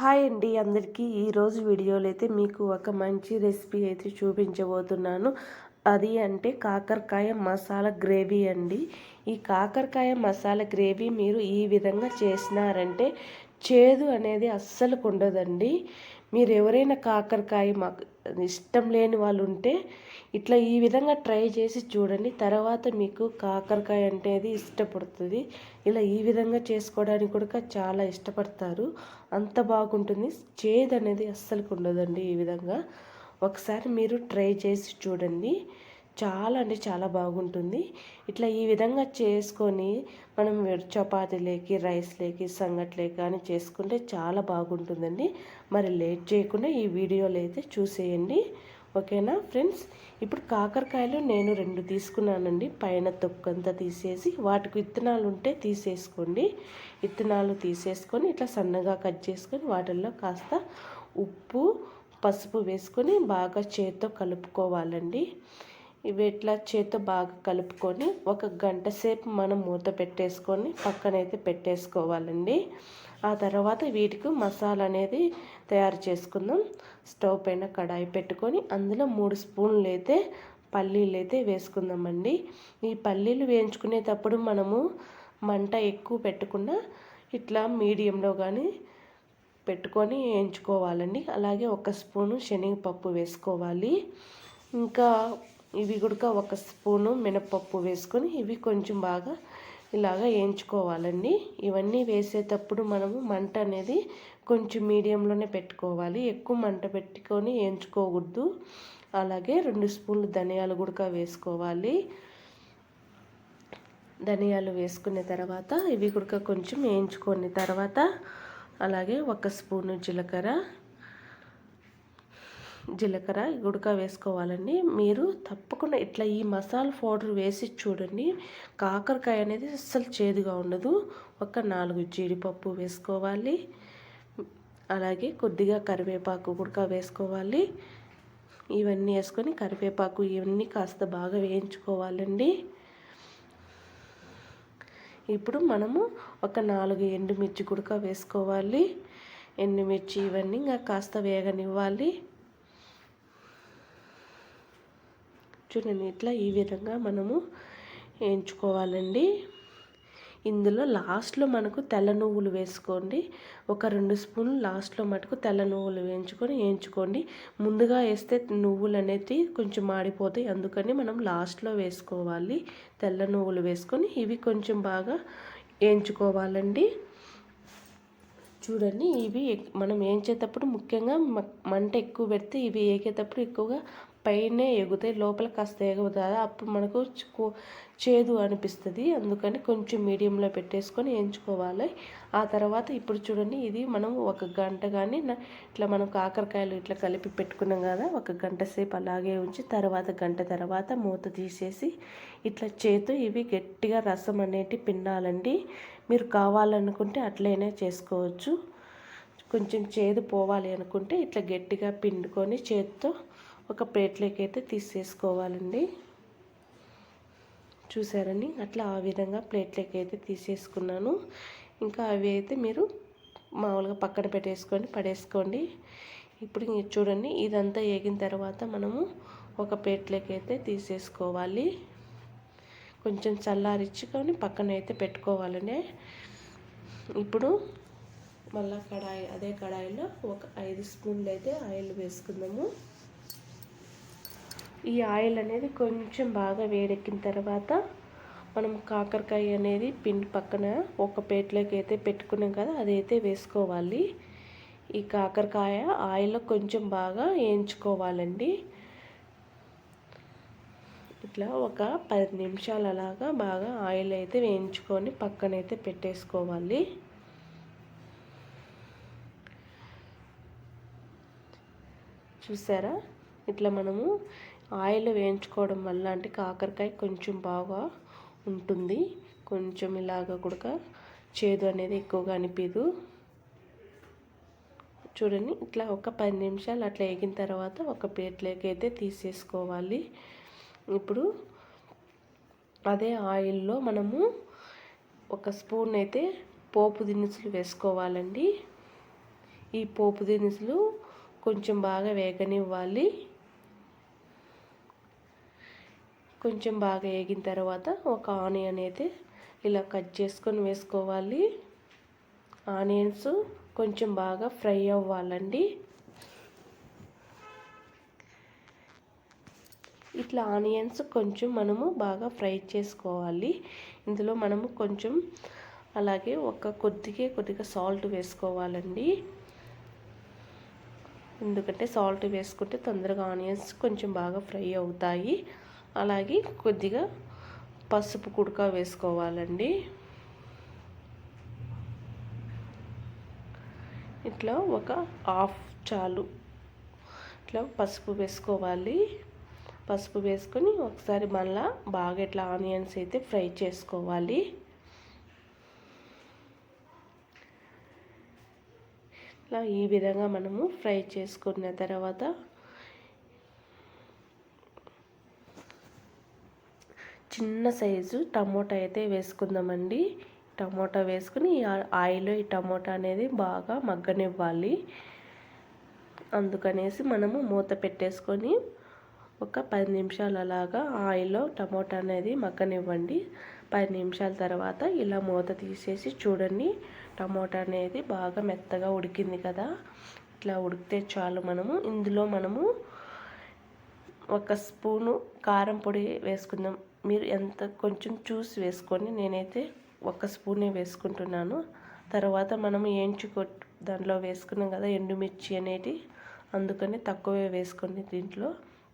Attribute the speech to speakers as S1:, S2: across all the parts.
S1: Hi అండి అందరికీ. ఈరోజు వీడియోలో అయితే మీకు ఒక మంచి రెసిపీ అయితే చూపించబోతున్నాను. అది అంటే కాకరకాయ మసాలా గ్రేవీ అండి. ఈ కాకరకాయ మసాలా గ్రేవీ మీరు ఈ విధంగా చేసినారంటే చేదు అనేది అస్సలు ఉండదండి మీరు ఎవరైనా కాకరకాయ మాకు ఇష్టం లేని వాళ్ళు ఉంటే ఇట్లా ఈ విధంగా ట్రై చేసి చూడండి. తర్వాత మీకు కాకరకాయ అనేది ఇష్టపడుతుంది. ఇలా ఈ విధంగా చేసుకోవడానికి కూడా చాలా ఇష్టపడతారు. అంత బాగుంటుంది. చేదు అనేది అస్సలు ఉండదండి ఈ విధంగా. ఒకసారి మీరు ట్రై చేసి చూడండి. చాలా అంటే చాలా బాగుంటుంది. ఇట్లా ఈ విధంగా చేసుకొని మనం చపాతీలేకి రైస్లేకి సంగట్లేకి కానీ చేసుకుంటే చాలా బాగుంటుందండి. మరి లేట్ చేయకుండా ఈ వీడియోలు అయితే చూసేయండి. ఓకేనా ఫ్రెండ్స్? ఇప్పుడు కాకరకాయలు నేను రెండు తీసుకున్నానండి. పైన తొక్కంతా తీసేసి వాటికి విత్తనాలు ఉంటే తీసేసుకోండి. విత్తనాలు తీసేసుకొని ఇట్లా సన్నగా కట్ చేసుకొని వాటిల్లో కాస్త ఉప్పు పసుపు వేసుకొని బాగా చేత్తో కలుపుకోవాలండి. ఇవి ఇట్లా చేత్తో బాగా కలుపుకొని ఒక గంట సేపు మనం మూత పెట్టేసుకొని పక్కనైతే పెట్టేసుకోవాలండి. ఆ తర్వాత వీటికి మసాలా అనేది తయారు చేసుకుందాం. స్టవ్ పైన కడాయి పెట్టుకొని అందులో మూడు స్పూన్లు అయితే పల్లీలు అయితే వేసుకుందామండి. ఈ పల్లీలు వేయించుకునేటప్పుడు మనము మంట ఎక్కువ పెట్టకుండా ఇట్లా మీడియంలో కానీ పెట్టుకొని వేయించుకోవాలండి. అలాగే ఒక స్పూను శనగపప్పు వేసుకోవాలి. ఇంకా ఇవి కూడా ఒక స్పూను మినపప్పు వేసుకొని ఇవి కొంచెం బాగా ఇలాగ వేయించుకోవాలండి ఇవన్నీ వేసేటప్పుడు మనము మంట అనేది కొంచెం మీడియంలోనే పెట్టుకోవాలి. ఎక్కువ మంట పెట్టుకొని వేయించుకోకూడదు అలాగే రెండు స్పూన్లు ధనియాలు కూడా వేసుకోవాలి. ధనియాలు వేసుకున్న తర్వాత ఇవి కూడా కొంచెం వేయించుకున్న తర్వాత అలాగే ఒక స్పూను జీలకర్ర జీలకర్ర గుడక వేసుకోవాలండి. మీరు తప్పకుండా ఇట్లా ఈ మసాలా పౌడర్ వేసి చూడండి. కాకరకాయ అనేది అస్సలు చేదుగా ఉండదు. ఒక నాలుగు జీడిపప్పు వేసుకోవాలి. అలాగే కొద్దిగా కరివేపాకు గుడక వేసుకోవాలి. ఇవన్నీ వేసుకొని కరివేపాకు ఇవన్నీ కాస్త బాగా వేయించుకోవాలండి. ఇప్పుడు మనము ఒక నాలుగు ఎండుమిర్చి గుడక వేసుకోవాలి. ఎండుమిర్చి ఇవన్నీ ఇంకా కాస్త వేగనివ్వాలి. చూడండి ఇట్లా ఈ విధంగా మనము వేయించుకోవాలండి ఇందులో లాస్ట్లో మనకు తెల్ల నువ్వులు వేసుకోండి. ఒక రెండు స్పూన్లు లాస్ట్లో మటుకు తెల్ల నువ్వులు వేయించుకొని వేయించుకోండి ముందుగా వేస్తే నువ్వులు అనేది కొంచెం మాడిపోతాయి. అందుకని మనం లాస్ట్లో వేసుకోవాలి. తెల్ల నువ్వులు వేసుకొని ఇవి కొంచెం బాగా వేయించుకోవాలండి చూడండి ఇవి మనం వేయించేటప్పుడు ముఖ్యంగా మంట ఎక్కువ పెడితే ఇవి వేగేటప్పుడు ఎక్కువగా పైనే ఎగుతాయి లోపల కాస్త ఎగుతుంది అప్పుడు మనకు చేదు అనిపిస్తుంది. అందుకని కొంచెం మీడియంలో పెట్టేసుకొని ఎంచుకోవాలి. ఆ తర్వాత ఇప్పుడు చూడండి ఇది మనం ఒక గంట కానీ ఇట్లా మనం కాకరకాయలు ఇట్లా కలిపి పెట్టుకున్నాం కదా ఒక గంట సేపు అలాగే ఉంచి తర్వాత గంట తర్వాత మూత తీసేసి ఇట్లా చేతు ఇవి గట్టిగా రసం అనేటి పిన్నాలండి మీరు కావాలనుకుంటే అట్లయినా చేసుకోవచ్చు. కొంచెం చేదు పోవాలి అనుకుంటే ఇట్లా గట్టిగా పిండుకొని చేతితో ఒక ప్లేట్లోకి అయితే తీసేసుకోవాలండి. చూసారని అట్లా ఆ విధంగా ప్లేట్లోకి అయితే తీసేసుకున్నాను. ఇంకా అవి అయితే మీరు మామూలుగా పక్కన పెట్టేసుకొని పడేసుకోండి. ఇప్పుడు చూడండి ఇదంతా వేగిన తర్వాత మనము ఒక ప్లేట్లోకి అయితే తీసేసుకోవాలి. కొంచెం చల్లారిచ్చుకొని పక్కన అయితే పెట్టుకోవాలనే. ఇప్పుడు మళ్ళీ కడాయి అదే కడాయిలో ఒక ఐదు స్పూన్లు అయితే ఆయిల్ వేసుకుందాము. ఈ ఆయిల్ అనేది కొంచెం బాగా వేడెక్కిన తర్వాత మనం కాకరకాయ అనేది పిండి పక్కన ఒక ప్లేట్లోకి అయితే పెట్టుకున్నాం కదా అదైతే వేసుకోవాలి. ఈ కాకరకాయ ఆయిల్లో కొంచెం బాగా వేయించుకోవాలండి. ఇట్లా ఒక పది నిమిషాలు అలాగా బాగా ఆయిల్ అయితే వేయించుకొని పక్కనైతే పెట్టేసుకోవాలి. చూసారా? ఇట్లా మనము ఆయిల్ వేయించుకోవడం వల్ల అంటే కాకరకాయ కొంచెం బాగా ఉంటుంది. కొంచెం ఇలాగ కూడా చేదు అనేది ఎక్కువగా అనిపించదు చూడండి ఇట్లా ఒక పది నిమిషాలు అట్లా వేగిన తర్వాత ఒక ప్లేట్లోకి అయితే తీసేసుకోవాలి. ఇప్పుడు అదే ఆయిల్లో మనము ఒక స్పూన్ అయితే పోపు దినుసులు వేసుకోవాలండి. ఈ పోపు దినుసులు కొంచెం బాగా వేగనివ్వాలి. కొంచెం బాగా వేగిన తర్వాత ఒక ఆనియన్ అయితే ఇలా కట్ చేసుకొని వేసుకోవాలి. ఆనియన్స్ కొంచెం బాగా ఫ్రై అవ్వాలండి. ఇట్లా ఆనియన్స్ కొంచెం మనము బాగా ఫ్రై చేసుకోవాలి. ఇందులో మనము కొంచెం అలాగే ఒక కొద్దిగా కొద్దిగా సాల్ట్ వేసుకోవాలండి. ఎందుకంటే సాల్ట్ వేసుకుంటే తొందరగా ఆనియన్స్ కొంచెం బాగా ఫ్రై అవుతాయి. అలాగే కొద్దిగా పసుపు కుడక వేసుకోవాలండి. ఇట్లా ఒక హాఫ్ చాలు ఇట్లా పసుపు వేసుకోవాలి. పసుపు వేసుకొని ఒకసారి మళ్ళా బాగా ఇట్లా ఆనియన్స్ అయితే ఫ్రై చేసుకోవాలి. ఇట్లా ఈ విధంగా మనము ఫ్రై చేసుకున్న తర్వాత చిన్న సైజు టమోటా అయితే వేసుకుందామండి. టమోటా వేసుకుని ఆయిల్ ఈ టమోటా అనేది బాగా మగ్గనివ్వాలి. అందుకనేసి మనము మూత పెట్టేసుకొని ఒక పది నిమిషాలు అలాగా ఆయిల్లో టమోటా అనేది మగ్గనివ్వండి. పది నిమిషాల తర్వాత ఇలా మూత తీసేసి చూడండి టమోటా అనేది బాగా మెత్తగా ఉడికింది కదా. ఇట్లా ఉడికితే చాలు మనము. ఇందులో మనము ఒక స్పూను కారం పొడి వేసుకుందాం. మీరు ఎంత కొంచెం చూసి వేసుకొని నేనైతే ఒక స్పూనే వేసుకుంటున్నాను. తర్వాత మనం ఏంచుకో దాంట్లో వేసుకున్నాం కదా ఎండుమిర్చి అనేది అందుకని తక్కువే వేసుకొని దీంట్లో.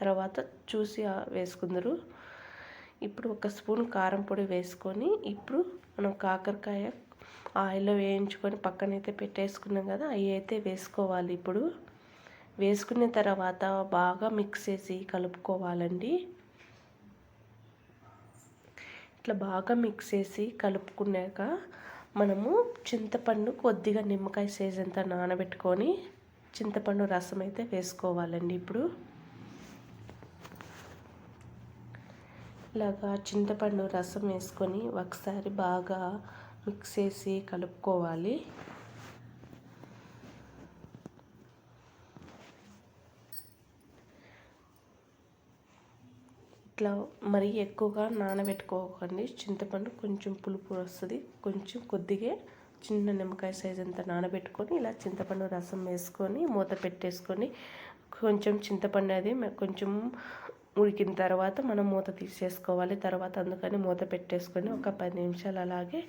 S1: తర్వాత చూసి వేసుకుందరు. ఇప్పుడు ఒక స్పూన్ కారం పొడి వేసుకొని ఇప్పుడు మనం కాకరకాయ ఆయిల్లో వేయించుకొని పక్కనైతే పెట్టేసుకున్నాం కదా అవి అయితే వేసుకోవాలి ఇప్పుడు. వేసుకున్న తర్వాత బాగా మిక్స్ చేసి కలుపుకోవాలండి. ఇట్లా బాగా మిక్స్ చేసి కలుపుకున్నాక మనము చింతపండు కొద్దిగా నిమ్మకాయ సైజ్ అంతా నానబెట్టుకొని చింతపండు రసం అయితే వేసుకోవాలండి ఇప్పుడు. ఇలాగా చింతపండు రసం వేసుకొని ఒకసారి బాగా మిక్స్ చేసి కలుపుకోవాలి. ఇట్లా మరీ ఎక్కువగా నానబెట్టుకోకండి. చింతపండు కొంచెం పులుపు వస్తుంది. కొంచెం కొద్దిగా చిన్న నిమ్మకాయ సైజ్ అంతా నానబెట్టుకొని ఇలా చింతపండు రసం వేసుకొని మూత పెట్టేసుకొని కొంచెం చింతపండు అది కొంచెం ఉడికిన తర్వాత మనం మూత తీసేసుకోవాలి. తర్వాత అందుకని మూత పెట్టేసుకొని ఒక పది నిమిషాలు అలాగే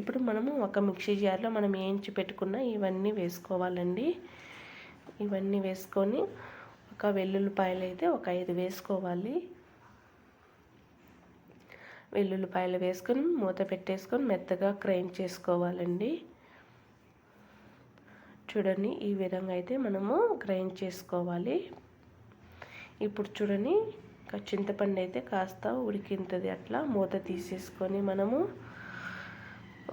S1: ఇప్పుడు మనము ఒక మిక్సీ జార్లో మనం ఏంచి పెట్టుకున్న ఇవన్నీ వేసుకోవాలండి. ఇవన్నీ వేసుకొని ఒక వెల్లుల్లిపాయలు అయితే ఒక ఐదు వేసుకోవాలి. వెల్లుల్లిపాయలు వేసుకొని మూత పెట్టేసుకొని మెత్తగా క్రైమ్ చేసుకోవాలండి. చూడండి ఈ విధంగా అయితే మనము గ్రైండ్ చేసుకోవాలి. ఇప్పుడు చూడండి చింతపండు అయితే కాస్త ఉడికింతుంది అట్లా మూత తీసేసుకొని మనము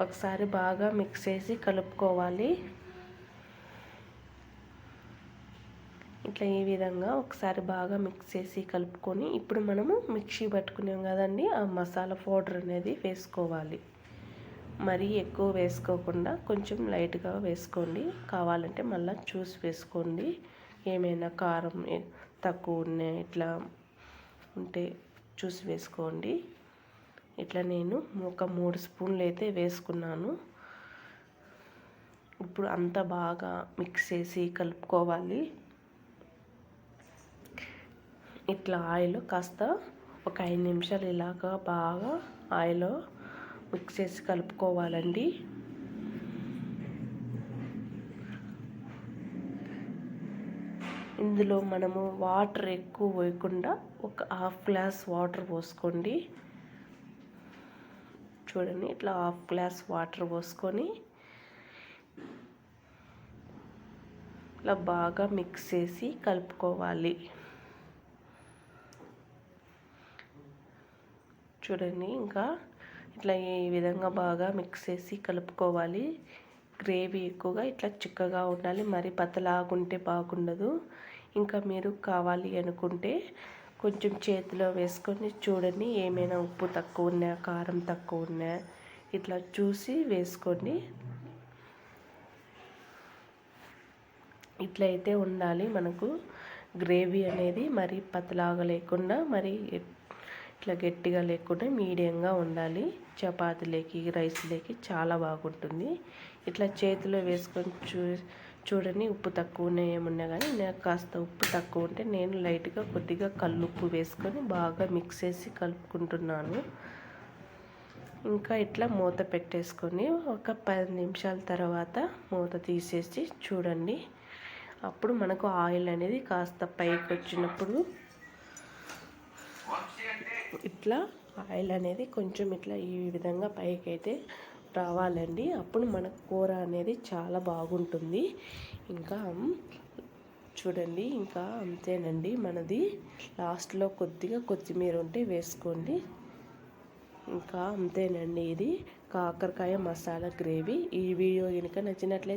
S1: ఒకసారి బాగా మిక్స్ చేసి కలుపుకోవాలి. ఇట్లా ఈ విధంగా ఒకసారి బాగా మిక్స్ చేసి కలుపుకొని ఇప్పుడు మనము మిక్సీ పట్టుకున్నాం కదండి ఆ మసాలా పౌడర్ అనేది వేసుకోవాలి. మరీ ఎక్కువ వేసుకోకుండా కొంచెం లైట్గా వేసుకోండి. కావాలంటే మళ్ళీ చూసి వేసుకోండి. ఏమైనా కారం తక్కువ ఉన్నాయి ఇట్లా ఉంటే చూసి వేసుకోండి. ఇట్లా నేను ఒక మూడు స్పూన్లు అయితే వేసుకున్నాను. ఇప్పుడు అంతా బాగా మిక్స్ చేసి కలుపుకోవాలి. ఇట్లా ఆయిల్ కాస్త ఒక ఐదు నిమిషాలు ఇలాగా బాగా ఆయిల్ మిక్స్ చేసి కలుపుకోవాలండి. ఇందులో మనము వాటర్ ఎక్కువ పోయకుండా ఒక హాఫ్ గ్లాస్ వాటర్ పోసుకోండి. చూడండి ఇట్లా హాఫ్ గ్లాస్ వాటర్ పోసుకొని ఇట్లా బాగా మిక్స్ చేసి కలుపుకోవాలి. చూడండి ఇంకా ఇట్లా ఈ విధంగా బాగా మిక్స్ చేసి కలుపుకోవాలి. గ్రేవీ ఎక్కువగా ఇట్లా చిక్కగా ఉండాలి మరి పతలాగుంటే బాగుండదు. ఇంకా మీరు కావాలి అనుకుంటే కొంచెం చేతిలో వేసుకొని చూడండి ఏమైనా ఉప్పు తక్కువ ఉన్నాయా కారం తక్కువ ఉన్నాయా ఇట్లా చూసి వేసుకోండి. ఇట్లయితే ఉండాలి మనకు గ్రేవీ అనేది మరి పతలాగా లేకుండా మరి ఇట్లా గట్టిగా లేకుండా మీడియంగా ఉండాలి. చపాతీలకి రైస్లోకి చాలా బాగుంటుంది. ఇట్లా చేతిలో వేసుకొని చూ చూడండి ఉప్పు తక్కువనే ఏమున్నా కానీ నాకు కాస్త ఉప్పు తక్కువ ఉంటే నేను లైట్గా కొద్దిగా కల్లుప్పు వేసుకొని బాగా మిక్స్ చేసి కలుపుకుంటున్నాను. ఇంకా ఇట్లా మూత పెట్టేసుకొని ఒక పది నిమిషాల తర్వాత మూత తీసేసి చూడండి. అప్పుడు మనకు ఆయిల్ అనేది కాస్త పైకి వచ్చినప్పుడు ఇట్లా ఆయిల్ అనేది కొంచెం ఇట్లా ఈ విధంగా పైకి అయితే రావాలండి. అప్పుడు మన కూర అనేది చాలా బాగుంటుంది. ఇంకా చూడండి ఇంకా అంతేనండి మనది. లాస్ట్లో కొద్దిగా కొత్తిమీర ఉంటే వేసుకోండి. ఇంకా అంతేనండి ఇది. కాకరకాయ మసాలా గ్రేవీ. ఈ వీడియో కనుక నచ్చినట్లయితే